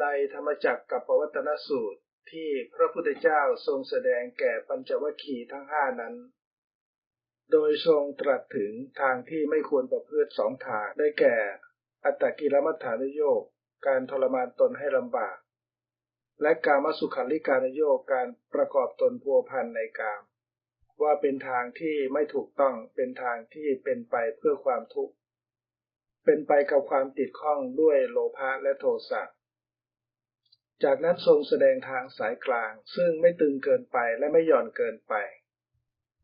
ในธรรมจักรกับปวัตนสูตรที่พระพุทธเจ้าทรงแสดงแก่ปัญจวัคคีย์ทั้งห้านั้น โดยทรงตรัสถึงทางที่ไม่ควรประพฤติสองทาง ได้แก่ อัตตกิลมัฏฐานโยกการทรมานตนให้ลำบาก และการมสุขันลิการโยกการประกอบตนพัวพันในกาม ว่าเป็นทางที่ไม่ถูกต้องเป็นทางที่เป็นไปเพื่อความทุกข์ เป็นไปกับความติดข้องด้วยโลภะและโทสะ จากนั้นทรงแสดงทางสายกลาง ซึ่งไม่ตึงเกินไปและไม่หย่อนเกินไป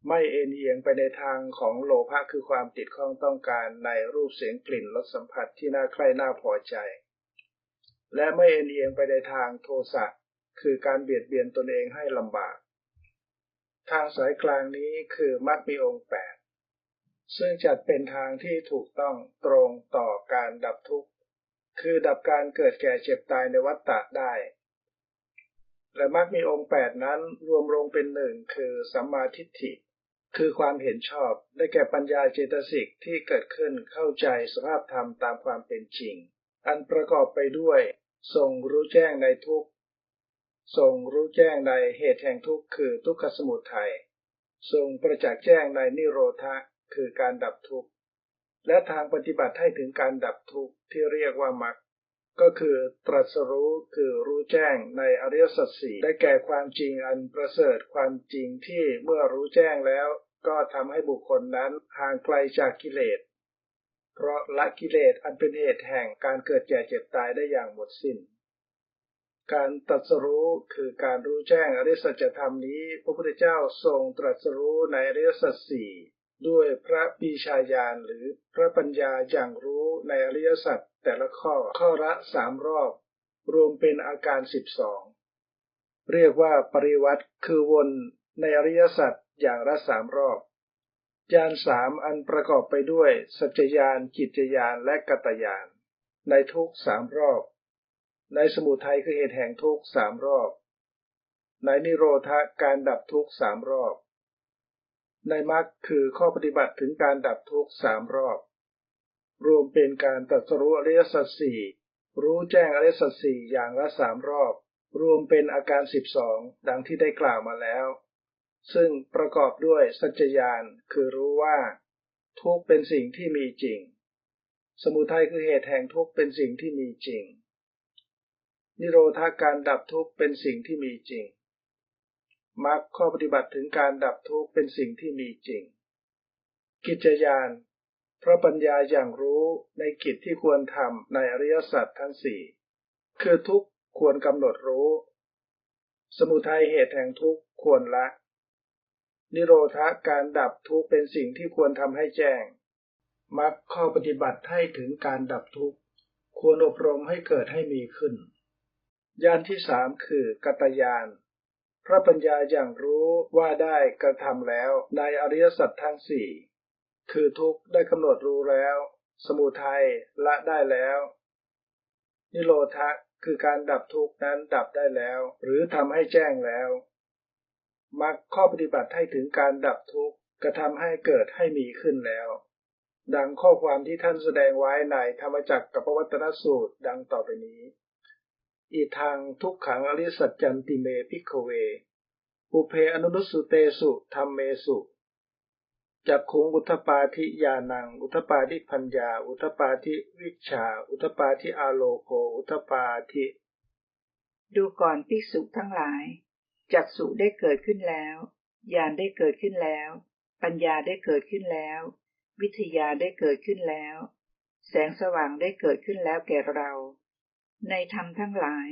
ไม่เอ็นเอียงไปในทางของโลภะคือความติดข้องต้องการในรูปเสียงกลิ่นรสสัมผัสที่น่าใคร่น่าพอใจ และไม่เอ็นเอียงไปในทางโทสะคือการเบียดเบียนตนเองให้ลำบาก ทางสายกลางนี้คือมัรมีองค์แปดซึ่งจัดเป็นทางที่ถูกต้องตรงต่อการดับทุกข์ คือดับการเกิดแก่เจ็บตายในวัฏฏะได้ และมักมีองค์แปดนั้นรวมลงเป็นหนึ่งคือสัมมาทิฏฐิ คือความเห็นชอบได้แก่ปัญญาเจตสิกที่เกิดขึ้นเข้าใจสภาพธรรมตามความเป็นจริง อันประกอบไปด้วยทรงรู้แจ้งในทุกทรงรู้แจ้งในเหตุแห่งทุกข์คือทุกขสมุทัยทรงประจักษ์แจ้งในนิโรธะคือการดับทุกข์ และทางปฏิบัติให้ถึงการดับทุกข์ที่เรียกว่ามรรคก็คือตรัสรู้คือรู้แจ้งในอริยสัจสี่ได้แก่ความจริงอันประเสริฐความจริงที่เมื่อรู้แจ้งแล้ว ก็ทำให้บุคคลนั้นห่างไกลจากกิเลส เพราะละกิเลสอันเป็นเหตุแห่งการเกิดแก่เจ็บตายได้อย่างหมดสิน้น การตรัสรู้คือการรู้แจ้งอริยสัจธรรมนี้ พระพุทธเจ้าทรงตรัสรู้ในอริยสัจสี่ ด้วยพระปีชาญาณหรือพระปัญญาอย่างรู้ในอริยสัจแต่ละข้อข้อละสามรอบ รวมเป็นอาการสิบสองเรียกว่าปริวัติคือวนในอริยสัจอย่างละสามรอบญาณสามอันประกอบไปด้วย สัจญาณจิตญาณและกัตญาณในทุกสามรอบ ในสมุทัยคือเหตุแห่งทุกสามรอบ ในนิโรธาการดับทุกสามรอบ ในมรรคคือข้อปฏิบัติถึงการดับทุกข์สามรอบ รวมเป็นการตัดสรู้อริยสัจสี่รู้แจ้งอริยสัจสี่อย่างละสามรอบ รวมเป็นอาการสิบสองดังที่ได้กล่าวมาแล้ว ซึ่งประกอบด้วยสัจญาณคือรู้ว่า ทุกเป็นสิ่งที่มีจริง สมุทัยคือเหตุแห่งทุกเป็นสิ่งที่มีจริง นิโรธาการดับทุกเป็นสิ่งที่มีจริง มรรคข้อปฏิบัติถึงการดับทุกข์เป็นสิ่งที่มีจริง กิจยานเพราะปัญญาอย่างรู้ในกิจที่ควรทำในอริยสัจทั้งสี่คือทุกข์ควรกำหนดรู้ สมุทัยเหตุแห่งทุกข์ควรละ นิโรธาการดับทุกข์เป็นสิ่งที่ควรทำให้แจ้งมรรคข้อปฏิบัติให้ถึงการดับทุกข์ควรอบรมให้เกิดให้มีขึ้นยานที่สามคือกัตยาน พระปัญญาอย่างรู้ว่าได้กระทำแล้วในอริยสัจทั้งสี่คือทุกได้กำหนดรู้แล้ว สมุทัยละได้แล้ว นิโรธะคือการดับทุกนั้นดับได้แล้ว หรือทำให้แจ้งแล้วมรรคข้อปฏิบัติให้ถึงการดับทุกข์กระทำให้เกิดให้มีขึ้นแล้ว ดังข้อความที่ท่านแสดงไว้ในธรรมจักรกับวัตนสูตรดังต่อไปนี้ อีทางทุกขังอริสัจจันติเมพิกเว อุเพอนุนุสุเตสุธรรมเมสุจักขุงอุทปาธิยานัง อุทปาธิพัญญา อุทปาธิวิชา อุทปาธิอาโลโค อุทปาธิดูก่อนภิกษุทั้งหลาย จักสุได้เกิดขึ้นแล้วญาณได้เกิดขึ้นแล้ว ปัญญาได้เกิดขึ้นแล้ว วิทยาได้เกิดขึ้นแล้ว แสงสว่างได้เกิดขึ้นแล้วแก่เรา ในธรรมทั้งหลาย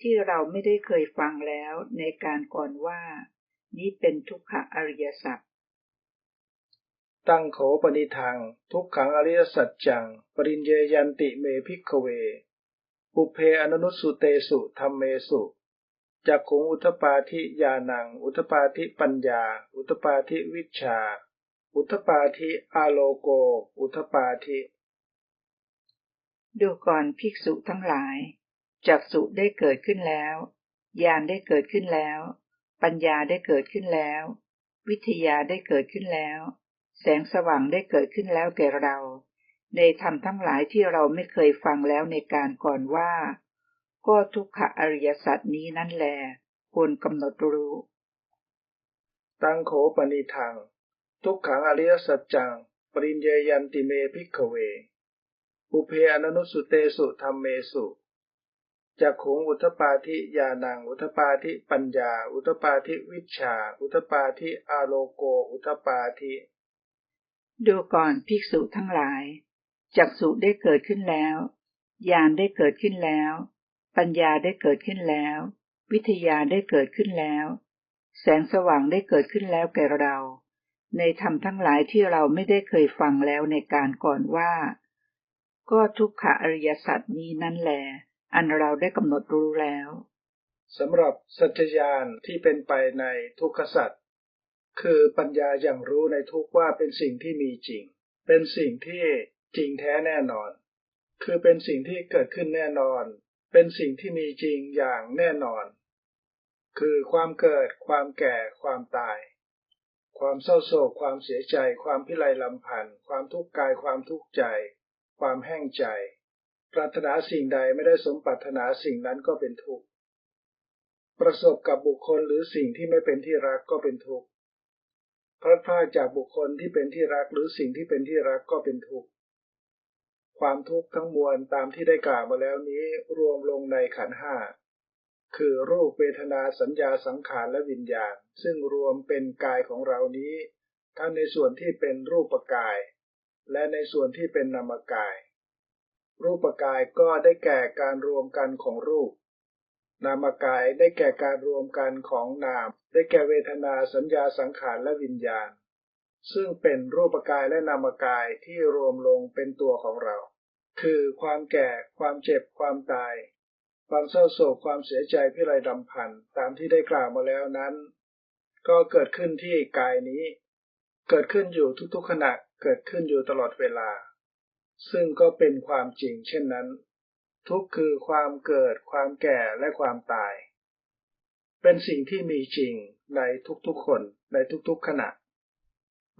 ที่เราไม่ได้เคยฟังแล้วในการก่อนว่า นี้เป็นทุกขอริยสัจตั้งโขปณิทางทุกขังอริยสัจจัง ปริญเยยันติเมพิกเว ปุเพอนนุสุเตสุธรรมเมสุจักขุงอุทปาธิญาณัง อุทปาธิปัญญา อุทปาธิวิชา อุทปาธิอาโลโก อุทปาธิ ดูก่อนภิกษุทั้งหลาย จักสุได้เกิดขึ้นแล้วญาณได้เกิดขึ้นแล้ว ปัญญาได้เกิดขึ้นแล้ว วิทยาได้เกิดขึ้นแล้ว แสงสว่างได้เกิดขึ้นแล้วแก่เรา ในธรรมทั้งหลายที่เราไม่เคยฟังแล้วในการก่อนว่า ก็ทุกขอริยสัจนี้นั่นแลควรกำหนดรู้ ตังโขปณิทัง ทุกขังอริยสัจจัง ปริญเยยันติเมพิกเว อุเพอนันุสุเตสุธรรมเมสุจักขุงอุทปาทิยานังอุทปาทิปัญญา อุทปาทิวิชา อุทปาทิอาโลโก อุทปาทิดูก่อนภิกษุทั้งหลายจักสุได้เกิดขึ้นแล้วญาณได้เกิดขึ้นแล้ว ปัญญาได้เกิดขึ้นแล้ว วิทยาได้เกิดขึ้นแล้ว แสงสว่างได้เกิดขึ้นแล้วแก่เรา ในธรรมทั้งหลายที่เราไม่ได้เคยฟังแล้วในการก่อนว่า ก็ทุกขอริยสัจนี้นั่นแหละอันเราได้กำหนดรู้แล้วสำหรับสัจจญาณที่เป็นไปในทุกขสัจคือปัญญาอย่างรู้ในทุกว่าเป็นสิ่งที่มีจริง เป็นสิ่งที่จริงแท้แน่นอน คือเป็นสิ่งที่เกิดขึ้นแน่นอน เป็นสิ่งที่มีจริงอย่างแน่นอน คือความเกิด ความแก่ ความตาย ความเศร้าโศก ความเสียใจ ความพิไรลำพันธ์ความทุกข์กาย ความทุกข์ใจ ความแห้งใจ ปรารถนาสิ่งใดไม่ได้สมปรารถนาสิ่งนั้นก็เป็นทุกข์ ประสบกับบุคคลหรือสิ่งที่ไม่เป็นที่รักก็เป็นทุกข์พลัดพรากจากบุคคลที่เป็นที่รักหรือสิ่งที่เป็นที่รักก็เป็นทุกข์ ความทุกข์ทั้งมวลตามที่ได้กล่าวมาแล้วนี้รวมลงในขันห้าคือรูปเวทนาสัญญาสังขารและวิญญาณ ซึ่งรวมเป็นกายของเรานี้ ทั้งในส่วนที่เป็นรูปกาย และในส่วนที่เป็นนามกาย รูปกายก็ได้แก่การรวมกันของรูป นามกายได้แก่การรวมกันของนาม ได้แก่เวทนาสัญญาสังขารและวิญญาณ ซึ่งเป็นรูปกายและนามกายที่รวมลงเป็นตัวของเรา คือความแก่ ความเจ็บ ความตาย ความเศร้าโศก ความเสียใจพิไรดำพันตามที่ได้กล่าวมาแล้วนั้น ก็เกิดขึ้นที่กายนี้ เกิดขึ้นอยู่ทุกๆขณะ เกิดขึ้นอยู่ตลอดเวลา ซึ่งก็เป็นความจริงเช่นนั้น ทุกคือความเกิด ความแก่และความตาย เป็นสิ่งที่มีจริงในทุกๆคนในทุกๆขณะ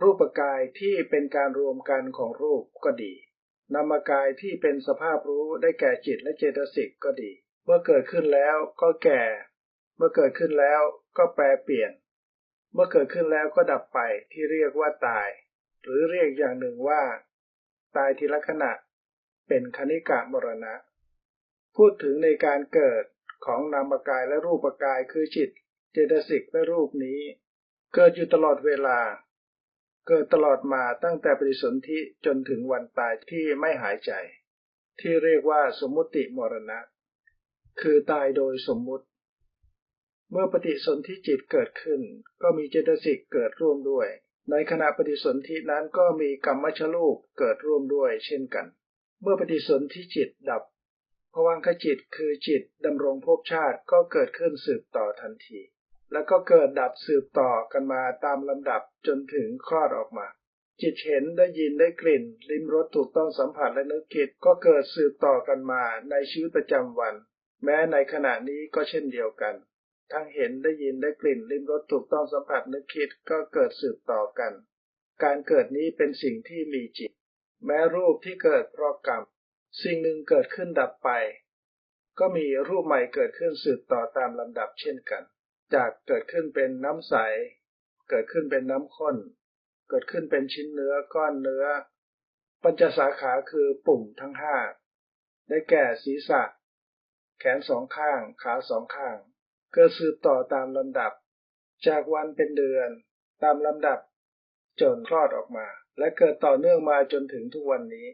รูปกายที่เป็นการรวมกันของรูปก็ดีนามกายที่เป็นสภาพรู้ได้แก่จิตและเจตสิกก็ดี เมื่อเกิดขึ้นแล้วก็แก่ เมื่อเกิดขึ้นแล้วก็แปรเปลี่ยน เมื่อเกิดขึ้นแล้วก็ดับไปที่เรียกว่าตาย หรือเรียกอย่างหนึ่งว่า ตายทีละขณะ เป็นคณิกะมรณะ พูดถึงในการเกิดของนามกายและรูปกายคือจิต เจตสิกและรูปนี้ เกิดอยู่ตลอดเวลา เกิดตลอดมาตั้งแต่ปฏิสนธิจนถึงวันตายที่ไม่หายใจ ที่เรียกว่าสมมุติมรณะ คือตายโดยสมมุติ เมื่อปฏิสนธิจิตเกิดขึ้น ก็มีเจตสิกเกิดร่วมด้วย ในขณะปฏิสนธินั้นก็มีกรรมชลูกเกิดร่วมด้วยเช่นกัน เมื่อปฏิสนธิจิตดับภวังคจิตคือจิตดำรงภพชาติก็เกิดขึ้นสืบต่อทันที แล้วก็เกิดดับสืบต่อกันมาตามลำดับจนถึงคลอดออกมา จิตเห็นได้ยินได้กลิ่น ลิ้มรสถูกต้องสัมผัสและนึกคิดก็เกิดสืบต่อกันมาในชีวิตประจำวัน แม้ในขณะนี้ก็เช่นเดียวกัน ทั้งเห็นได้ยินได้กลิ่นลิ้มรสถูกต้องสัมผัสนึกคิดก็เกิดสืบต่อกัน การเกิดนี้เป็นสิ่งที่มีจิต แม้รูปที่เกิดเพราะกรรม สิ่งหนึ่งเกิดขึ้นดับไป ก็มีรูปใหม่เกิดขึ้นสืบต่อตามลำดับเช่นกัน จากเกิดขึ้นเป็นน้ำใส เกิดขึ้นเป็นน้ำข้น เกิดขึ้นเป็นชิ้นเนื้อก้อนเนื้อ ปัญจสาขาคือปุ่มทั้งห้าได้แก่ศีรษะ แขนสองข้าง ขาสองข้าง กิดสืบต่อตามลำดับ จากวันเป็นเดือน ตามลำดับ จนคลอดออกมา และเกิดต่อเนื่องมาจนถึงทุกวันนี้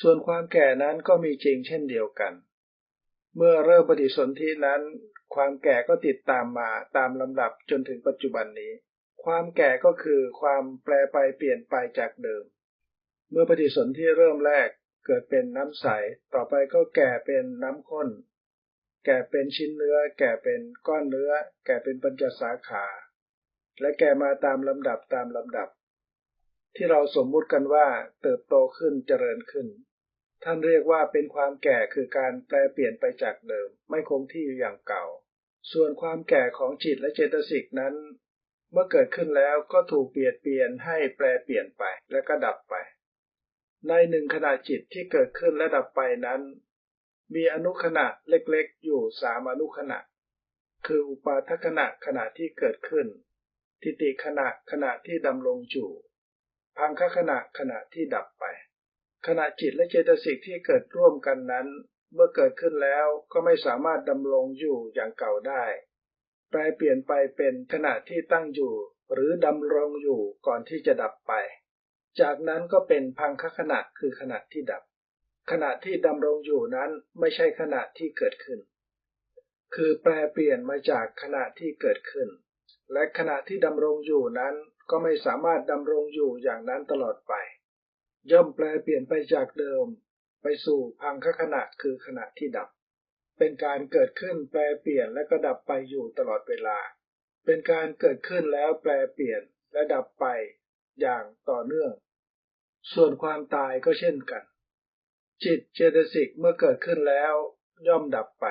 ส่วนความแก่นั้นก็มีจริงเช่นเดียวกัน เมื่อเริ่มปฏิสนธินั้น ความแก่ก็ติดตามมาตามลำดับจนถึงปัจจุบันนี้ ความแก่ก็คือความแปรไปเปลี่ยนไปจากเดิม เมื่อปฏิสนธิเริ่มแรกเกิดเป็นน้ำใส ต่อไปก็แก่เป็นน้ำข้น แก่เป็นชิ้นเนื้อ แก่เป็นก้อนเนื้อ แก่เป็นปัญจสาขา และแก่มาตามลำดับตามลำดับ ที่เราสมมุติกันว่าเติบโตขึ้นเจริญขึ้น ท่านเรียกว่าเป็นความแก่คือการแปลเปลี่ยนไปจากเดิม ไม่คงที่อยู่อย่างเก่า ส่วนความแก่ของจิตและเจตสิกนั้น เมื่อเกิดขึ้นแล้วก็ถูกเปลี่ยนเปลี่ยนให้แปลเปลี่ยนไปและก็ดับไป ในหนึ่งขณะจิตที่เกิดขึ้นและดับไปนั้น มีอนุขณะเล็กๆ อยู่สามอนุขณะ คืออุปาทขณะขณะที่เกิดขึ้น ทิฏฐิขณะขณะที่ดำรงอยู่ พังคขณะขณะที่ดับไป ขณะจิตและเจตสิกที่เกิดร่วมกันนั้น เมื่อเกิดขึ้นแล้วก็ไม่สามารถดำรงอยู่อย่างเก่าได้ แปลเปลี่ยนไปเป็นขณะที่ตั้งอยู่ หรือดำรงอยู่ก่อนที่จะดับไป จากนั้นก็เป็นพังคขณะคือขณะที่ดับ ขณะที่ดำรงอยู่นั้นไม่ใช่ขณะที่เกิดขึ้น คือแปลเปลี่ยนมาจากขณะที่เกิดขึ้น และขณะที่ดำรงอยู่นั้นก็ไม่สามารถดำรงอยู่อย่างนั้นตลอดไป ย่อมแปลเปลี่ยนไปจากเดิม ไปสู่พังคขณะคือขณะที่ดับ เป็นการเกิดขึ้นแปลเปลี่ยนและก็ดับไปอยู่ตลอดเวลา เป็นการเกิดขึ้นแล้วแปลเปลี่ยนและดับไปอย่างต่อเนื่อง ส่วนความตายก็เช่นกัน จิตเจตสิกเมื่อเกิดขึ้นแล้ว ย่อมดับไป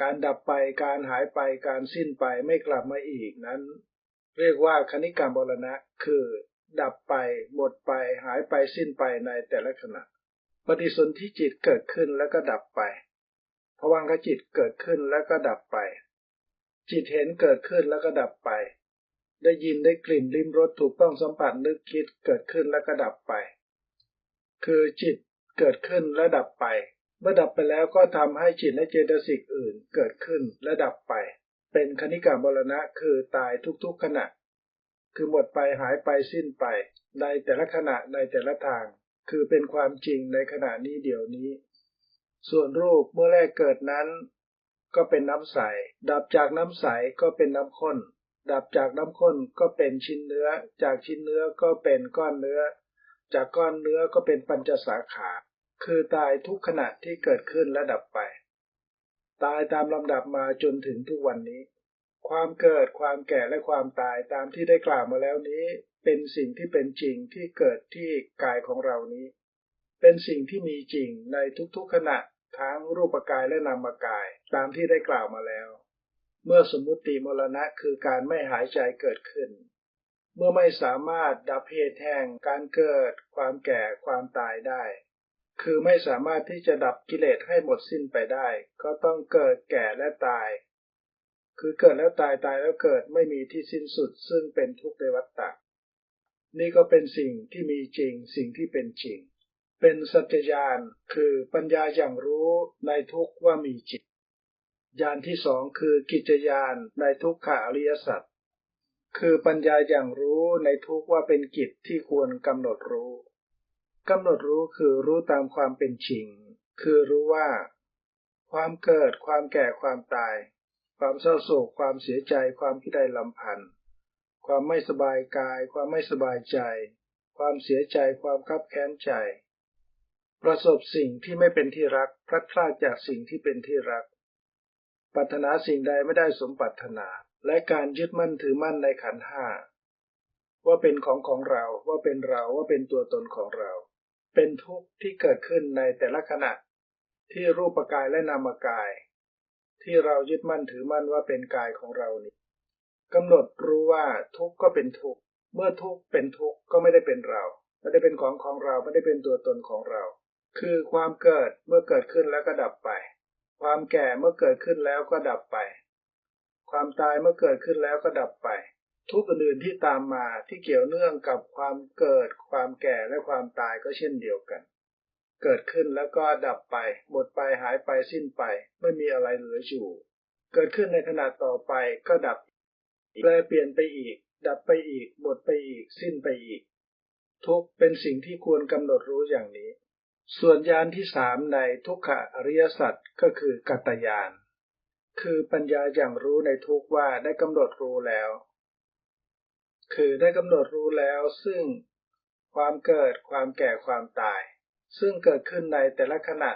การดับไปการหายไปการสิ้นไปไม่กลับมาอีกนั้น เรียกว่าคณิกามบรณะคือ ดับไป หมดไป หายไปสิ้นไปในแต่ละขณะ ปฏิสนธิจิตเกิดขึ้นแล้วก็ดับไปภวังคจิตเกิดขึ้นแล้วก็ดับไป จิตเห็นเกิดขึ้นแล้วก็ดับไป ได้ยินได้กลิ่นลิ้มรสถูกต้องสัมผัสนึกคิดเกิดขึ้นแล้วก็ดับไป คือจิต เกิดขึ้นและดับไป เมื่อดับไปแล้วก็ทำให้จิตและเจตสิกอื่นเกิดขึ้นและดับไป เป็นคณิกามรณะคือตายทุกๆขณะ คือหมดไปหายไปสิ้นไป ในแต่ละขณะในแต่ละทาง คือเป็นความจริงในขณะนี้เดี๋ยวนี้ ส่วนรูปเมื่อแรกเกิดนั้น ก็เป็นน้ำใส ดับจากน้ำใสก็เป็นน้ำข้นดับจากน้ำข้นก็เป็นชิ้นเนื้อ จากชิ้นเนื้อก็เป็นก้อนเนื้อ จากก้อนเนื้อก็เป็นปัญจสาขา คือตายทุกขณะที่เกิดขึ้นและดับไป ตายตามลำดับมาจนถึงทุกวันนี้ ความเกิดความแก่และความตายตามที่ได้กล่าวมาแล้วนี้ เป็นสิ่งที่เป็นจริงที่เกิดที่กายของเรานี้ เป็นสิ่งที่มีจริงในทุกๆขณะทั้งรูปกายและนามกายตามที่ได้กล่าวมาแล้ว เมื่อสมมุติมรณะคือการไม่หายใจเกิดขึ้น เมื่อไม่สามารถดับเหตุแห่งการเกิด ความแก่ความตายได้ คือไม่สามารถที่จะดับกิเลสให้หมดสิ้นไปได้ ก็ต้องเกิดแก่และตาย คือเกิดแล้วตายตายแล้วเกิดไม่มีที่สิ้นสุด ซึ่งเป็นทุกข์ในวัฏฏะนี่ก็เป็นสิ่งที่มีจริงสิ่งที่เป็นจริง เป็นสัจญาณคือปัญญาอย่างรู้ในทุกว่ามีจิตญาณที่สองคือกิจญาณในทุกขอริยสัจคือปัญญาอย่างรู้ในทุกว่าเป็นกิจที่ควรกำหนดรู้ กำหนดรู้คือรู้ตามความเป็นจริง คือรู้ว่า ความเกิด ความแก่ ความตาย ความเศร้าโศก ความเสียใจ ความพิไดลำพันธ์ความไม่สบายกาย ความไม่สบายใจ ความเสียใจ ความคับแค้นใจ ประสบสิ่งที่ไม่เป็นที่รัก พลัดพรากจากสิ่งที่เป็นที่รัก ปรารถนาสิ่งใดไม่ได้สมปรารถนา และการยึดมั่นถือมั่นในขันห้าว่าเป็นของของเรา ว่าเป็นเรา ว่าเป็นตัวตนของเรา เป็นทุกข์ที่เกิดขึ้นในแต่ละขณะ ที่รูปกายและนามกาย ที่เรายึดมั่นถือมั่นว่าเป็นกายของเรานี้กำหนดรู้ว่าทุกข์ก็เป็นทุกข์เมื่อทุกข์เป็นทุกข์ก็ไม่ได้เป็นเราไม่ได้เป็นของของเราไม่ได้เป็นตัวตนของเรา คือความเกิดเมื่อเกิดขึ้นแล้วก็ดับไป ความแก่เมื่อเกิดขึ้นแล้วก็ดับไป ความตายเมื่อเกิดขึ้นแล้วก็ดับไป ทุกข์อื่นๆที่ตามมาที่เกี่ยวเนื่องกับความเกิด ความแก่และความตายก็เช่นเดียวกัน เกิดขึ้นแล้วก็ดับไป หมดไปหายไปสิ้นไป ไม่มีอะไรเหลืออยู่ เกิดขึ้นในขณะต่อไปก็ดับแปลเปลี่ยนไปอีก ดับไปอีก หมดไปอีก สิ้นไปอีก ทุกเป็นสิ่งที่ควรกำหนดรู้อย่างนี้ ส่วนญาณที่สามในทุกขอริยสัจก็คือกัตยาน คือปัญญาอย่างรู้ในทุกว่าได้กำหนดรู้แล้ว คือได้กำหนดรู้แล้วซึ่งความเกิดความแก่ความตาย ซึ่งเกิดขึ้นในแต่ละขณะ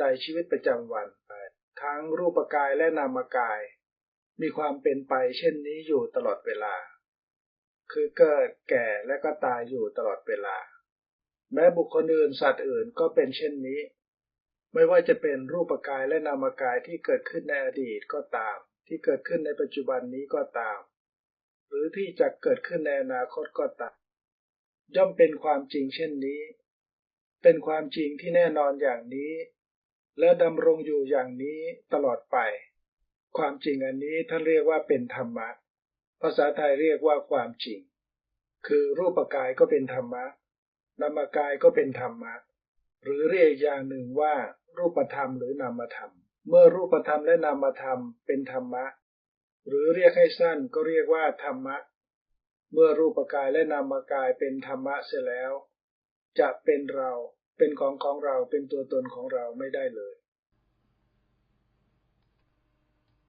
ในชีวิตประจำวันทั้งรูปกายและนามกาย มีความเป็นไปเช่นนี้อยู่ตลอดเวลา คือเกิดแก่และก็ตายอยู่ตลอดเวลา แม้บุคคลอื่นสัตว์อื่นก็เป็นเช่นนี้ ไม่ว่าจะเป็นรูปกายและนามกายที่เกิดขึ้นในอดีตก็ตาม ที่เกิดขึ้นในปัจจุบันนี้ก็ตาม หรือที่จะเกิดขึ้นในอนาคตก็ตามย่อมเป็นความจริงเช่นนี้ เป็นความจริงที่แน่นอนอย่างนี้ และดำรงอยู่อย่างนี้ตลอดไป ความจริงอันนี้ท่านเรียกว่าเป็นธรรมะ ภาษาไทยเรียกว่าความจริง คือรูปกายก็เป็นธรรมะนามกายก็เป็นธรรมะ หรือเรียกอีกอย่างหนึ่งว่า รูปธรรมหรือนามธรรม เมื่อรูปธรรมและนามธรรมเป็นธรรมะ หรือเรียกให้สั้นก็เรียกว่าธรรมะ เมื่อรูปกายและนามกายเป็นธรรมะเสียแล้ว จะเป็นเราเป็นของของเราเป็นตัวตนของเราไม่ได้เลย